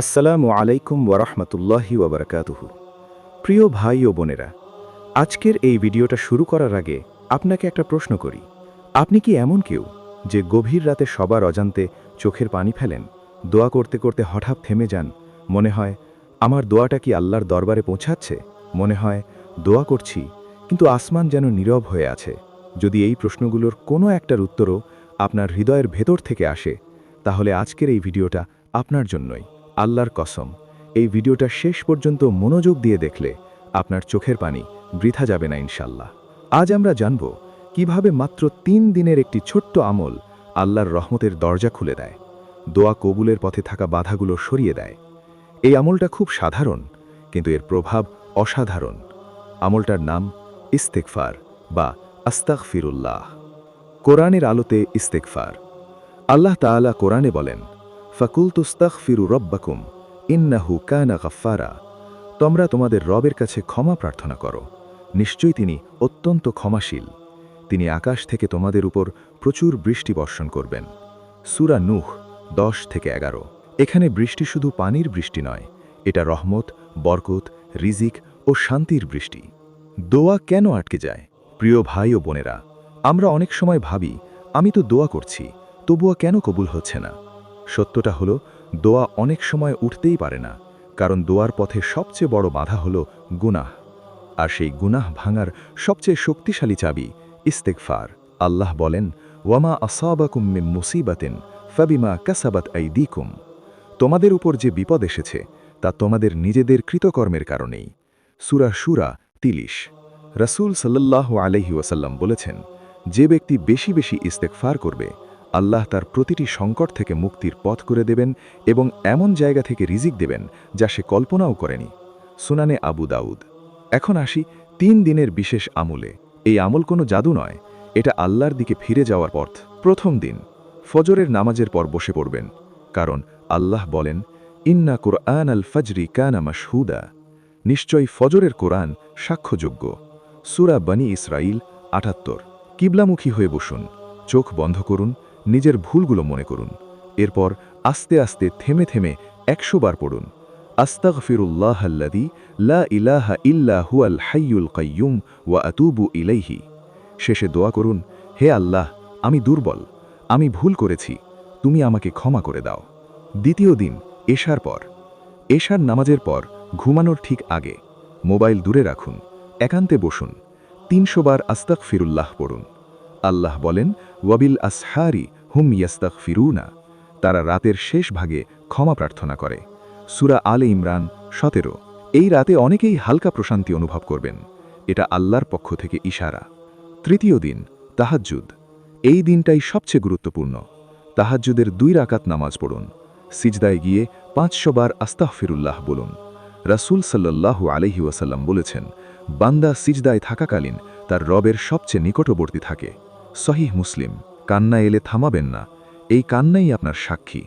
আসসালামু আলাইকুম ওয়ারহমতুল্লাহি ওবরাকাতুহু প্রিয় ভাই ও বোনেরা, আজকের এই ভিডিওটা শুরু করার আগে আপনাকে একটা প্রশ্ন করি। আপনি কি এমন কেউ যে গভীর রাতে সবার অজান্তে চোখের পানি ফেলেন, দোয়া করতে করতে হঠাৎ থেমে যান, মনে হয়, আমার দোয়াটা কি আল্লাহর দরবারে পৌঁছাচ্ছে? মনে হয়, দোয়া করছি, কিন্তু আসমান যেন নীরব হয়ে আছে। যদি এই প্রশ্নগুলোর কোনো একটার উত্তরও আপনার হৃদয়ের ভেতর থেকে আসে, তাহলে আজকের এই ভিডিওটা আপনার জন্যই। আল্লাহর কসম, এই ভিডিওটা শেষ পর্যন্ত মনোযোগ দিয়ে দেখলে আপনার চোখের পানি বৃথা যাবে না ইনশাল্লাহ আজ আমরা জানব কীভাবে মাত্র তিন দিনের একটি ছোট্ট আমল আল্লাহর রহমতের দরজা খুলে দেয়, দোয়া কবুলের পথে থাকা বাধাগুলো সরিয়ে দেয়। এই আমলটা খুব সাধারণ, কিন্তু এর প্রভাব অসাধারণ। আমলটার নাম ইস্তেকফার বা আস্তাক ফিরুল্লাহ কোরআনের আলোতে ইস্তেকফার আল্লাহ তাআলা কোরআনে বলেন ফাকুল তুস্তাক ফিরু রব্বাকুম, ইন্নাহু কানা গফারা তোমরা তোমাদের রবের কাছে ক্ষমা প্রার্থনা করো। নিশ্চয়ই তিনি অত্যন্ত ক্ষমাশীল। তিনি আকাশ থেকে তোমাদের উপর প্রচুর বৃষ্টি বর্ষণ করবেন। সুরা নুহ, দশ থেকে এগারো। এখানে বৃষ্টি শুধু পানির বৃষ্টি নয়, এটা রহমত, বরকত, রিজিক ও শান্তির বৃষ্টি। দোয়া কেন আটকে যায়? প্রিয় ভাই ও বোনেরা, আমরা অনেক সময় ভাবি, আমি তো দোয়া করছি তবুয়া কেন কবুল হচ্ছে না? সত্যটা হলো, দোয়া অনেক সময় উঠতেই পারে না, কারণ দোয়ার পথে সবচেয়ে বড় বাধা হলো গুনাহ। আর সেই গুনাহ ভাঙার সবচেয়ে শক্তিশালী চাবি ইস্তেকফার আল্লাহ বলেন, ওয়ামা আসাবাকুম মিম মুসিবাতেন ফাবিমা কাসাবাত আইদিকুম। তোমাদের উপর যে বিপদ এসেছে, তা তোমাদের নিজেদের কৃতকর্মের কারণেই। সুরা সুরা তিলিশ রাসূল সাল্লাল্লাহু আলাইহি ওয়াসাল্লাম বলেছেন, যে ব্যক্তি বেশি বেশি ইস্তেকফার করবে আল্লাহ তার প্রতিটি সংকট থেকে মুক্তির পথ করে দেবেন এবং এমন জায়গা থেকে রিজিক দেবেন যা সে কল্পনাও করেনি। সুনানে আবু দাউদ। এখন আসি তিন দিনের বিশেষ আমলে। এই আমল কোনো জাদু নয়, এটা আল্লাহর দিকে ফিরে যাওয়ার পথ। প্রথম দিন, ফজরের নামাজের পর বসে পড়বেন, কারণ আল্লাহ বলেন, ইন্না কোরআন আল ফজরি কানা মাসহুদা নিশ্চয়ই ফজরের কোরআন সাক্ষ্যযোগ্য। সুরা বনি ইসরাইল আটাত্তর। কিবলামুখী হয়ে বসুন, চোখ বন্ধ করুন নিজের ভুলগুলো মনে করুন। এরপর আস্তে আস্তে থেমে থেমে একশো বার পড়ুন। আস্তাগফিরুল্লাহ আল্লাদি লা ইলাহা ইল্লা হুয়াল হাইয়ুল কাইয়ুম ওয়া আতুবু ইলাইহি। শেষে দোয়া করুন, হে আল্লাহ, আমি দুর্বল, আমি ভুল করেছি, তুমি আমাকে ক্ষমা করে দাও। দ্বিতীয় দিন, এশার পর। এশার নামাজের পর ঘুমানোর ঠিক আগে। মোবাইল দূরে রাখুন, একান্তে বসুন। তিনশো বার আস্তাক ফিরুল্লাহ পড়ুন। আল্লাহ বলেন, ওয়াবিল আসহারি হুম ইয়াস্তাক ফিরুনা তারা রাতের শেষ ভাগে ক্ষমা প্রার্থনা করে। সুরা আলে ইমরান সতেরো। এই রাতে অনেকেই হালকা প্রশান্তি অনুভব করবেন। এটা আল্লাহর পক্ষ থেকে ইশারা। তৃতীয় দিন, তাহাজ্জুদ। এই দিনটাই সবচেয়ে গুরুত্বপূর্ণ। তাহাজ্জুদের দুই রাকাত নামাজ পড়ুন। সিজদায় গিয়ে পাঁচশো বার আস্তাহফিরুল্লাহ বলুন। রাসূল সাল্লাল্লাহু আলহি ওয়াসাল্লাম বলেছেন, বান্দা সিজদায় থাকাকালীন তার রবের সবচেয়ে নিকটবর্তী থাকে। সহিহ মুসলিম কান্না এলে থামাবেন না। এই কান্নাই আপনার সাক্ষী।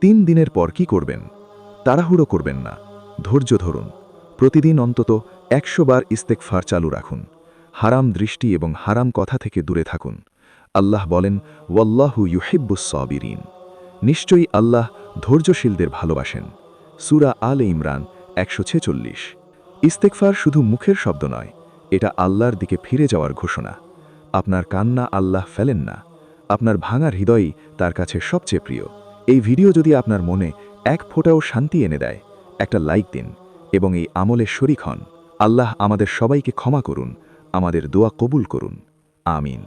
তিন দিনের পর কি করবেন? তাড়াহুড়ো করবেন না। ধৈর্য ধরুন। প্রতিদিন অন্তত একশো বার ইস্তেকফার চালু রাখুন। হারাম দৃষ্টি এবং হারাম কথা থেকে দূরে থাকুন। আল্লাহ বলেন, ওয়াল্লাহু ইউহিব্বুস নিশ্চয়ই আল্লাহ ধৈর্যশীলদের ভালোবাসেন। সুরা আল ইমরান একশো ছেচল্লিশ। ইস্তেকফার শুধু মুখের শব্দ নয়, এটা আল্লাহর দিকে ফিরে যাওয়ার ঘোষণা। আপনার কান্না আল্লাহ ফেলেন না। আপনার ভাঙার হৃদয়ই তার কাছে সবচেয়ে প্রিয়। এই ভিডিও যদি আপনার মনে এক ফোঁটাও শান্তি এনে দেয়, একটা লাইক দিন এবং এই আমলের শরিক হন। আল্লাহ আমাদের সবাইকে ক্ষমা করুন, আমাদের দোয়া কবুল করুন। আমিন।